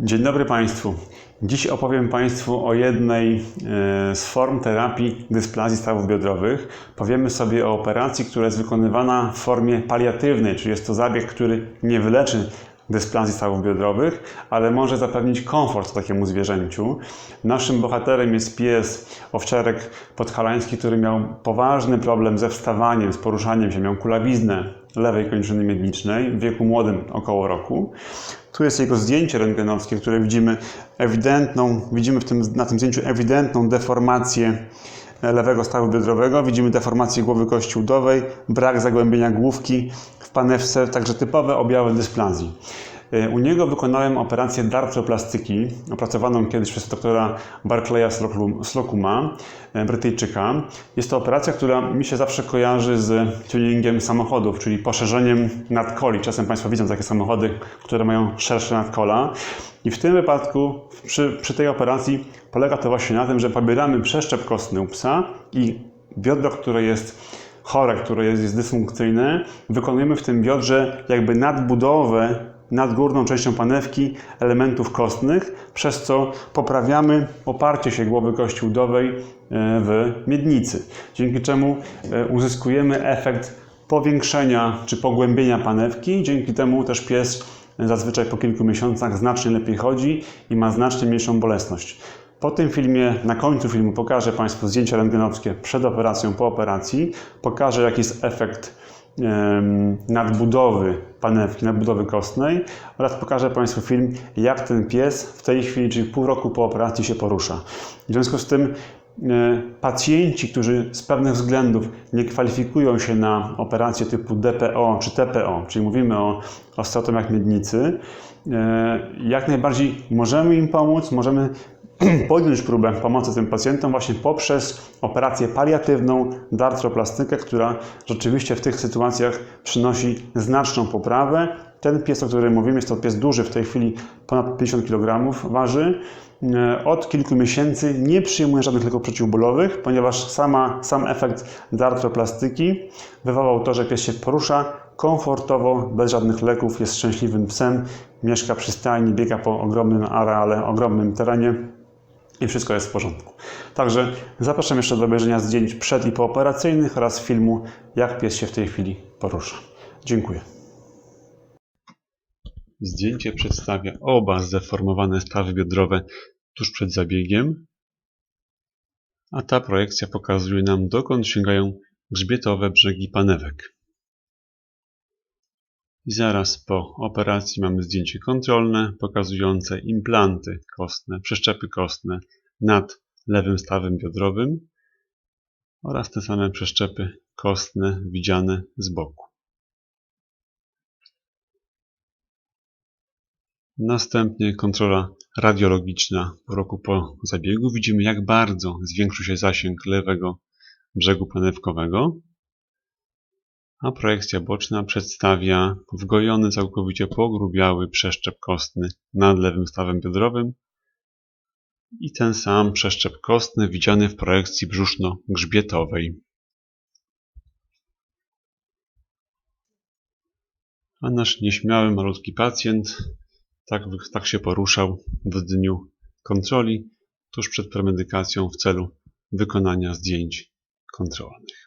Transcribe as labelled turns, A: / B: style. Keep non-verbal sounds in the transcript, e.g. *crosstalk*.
A: Dzień dobry Państwu. Dziś opowiem Państwu o jednej e, z form terapii dysplazji stawów biodrowych. Powiemy sobie o operacji, która jest wykonywana w formie paliatywnej, czyli jest to zabieg, który nie wyleczy dysplazji stawów biodrowych, ale może zapewnić komfort takiemu zwierzęciu. Naszym bohaterem jest pies owczarek podhalański, który miał poważny problem ze wstawaniem, z poruszaniem się, miał kulawiznę lewej kończyny miednicznej w wieku młodym, około roku. Tu jest jego zdjęcie rentgenowskie, które widzimy ewidentną, widzimy w tym, na tym zdjęciu ewidentną deformację lewego stawu biodrowego. Widzimy deformację głowy kości udowej, brak zagłębienia główki w panewce, także typowe objawy dysplazji. U niego wykonałem operację dartroplastyki, opracowaną kiedyś przez doktora Barclaya Slocuma, Brytyjczyka. Jest to operacja, która mi się zawsze kojarzy z tuningiem samochodów, czyli poszerzeniem nadkoli. Czasem Państwo widzą takie samochody, które mają szersze nadkola. I w tym wypadku, przy, przy tej operacji, polega to właśnie na tym, że pobieramy przeszczep kostny u psa i biodro, które jest chore, które jest, jest dysfunkcyjne, wykonujemy w tym biodrze jakby nadbudowę nad górną częścią panewki elementów kostnych, przez co poprawiamy oparcie się głowy kości udowej w miednicy, dzięki czemu uzyskujemy efekt powiększenia czy pogłębienia panewki, dzięki temu też pies zazwyczaj po kilku miesiącach znacznie lepiej chodzi i ma znacznie mniejszą bolesność. Po tym filmie, na końcu filmu pokażę Państwu zdjęcia rentgenowskie przed operacją, po operacji. Pokażę jaki jest efekt nadbudowy panewki, nadbudowy kostnej oraz pokażę Państwu film, jak ten pies w tej chwili, czyli pół roku po operacji się porusza. W związku z tym pacjenci, którzy z pewnych względów nie kwalifikują się na operacje typu DPO czy TPO, czyli mówimy o osteotomach miednicy, jak najbardziej możemy im pomóc, możemy *clears throat* podjąć próbę pomocy tym pacjentom właśnie poprzez operację paliatywną, dartroplastykę, która rzeczywiście w tych sytuacjach przynosi znaczną poprawę. Ten pies, o którym mówimy, jest to pies duży, w tej chwili ponad 50 kg waży. Od kilku miesięcy nie przyjmuje żadnych leków przeciwbólowych, ponieważ sama, sam efekt dartroplastyki wywołał to, że pies się porusza komfortowo, bez żadnych leków, jest szczęśliwym psem, mieszka przy stajni, biega po ogromnym areale, ogromnym terenie i wszystko jest w porządku. Także zapraszam jeszcze do obejrzenia zdjęć przed i pooperacyjnych oraz filmu, jak pies się w tej chwili porusza. Dziękuję. Zdjęcie przedstawia oba zdeformowane stawy biodrowe tuż przed zabiegiem, a ta projekcja pokazuje nam, dokąd sięgają grzbietowe brzegi panewek. I zaraz po operacji mamy zdjęcie kontrolne pokazujące implanty kostne, przeszczepy kostne nad lewym stawem biodrowym oraz te same przeszczepy kostne widziane z boku. Następnie kontrola radiologiczna w roku po zabiegu. Widzimy jak bardzo zwiększył się zasięg lewego brzegu panewkowego a projekcja boczna przedstawia wgojony, całkowicie pogrubiały przeszczep kostny nad lewym stawem biodrowym i ten sam przeszczep kostny widziany w projekcji brzuszno-grzbietowej. A nasz nieśmiały, malutki pacjent tak, tak się poruszał w dniu kontroli tuż przed premedykacją w celu wykonania zdjęć kontrolnych.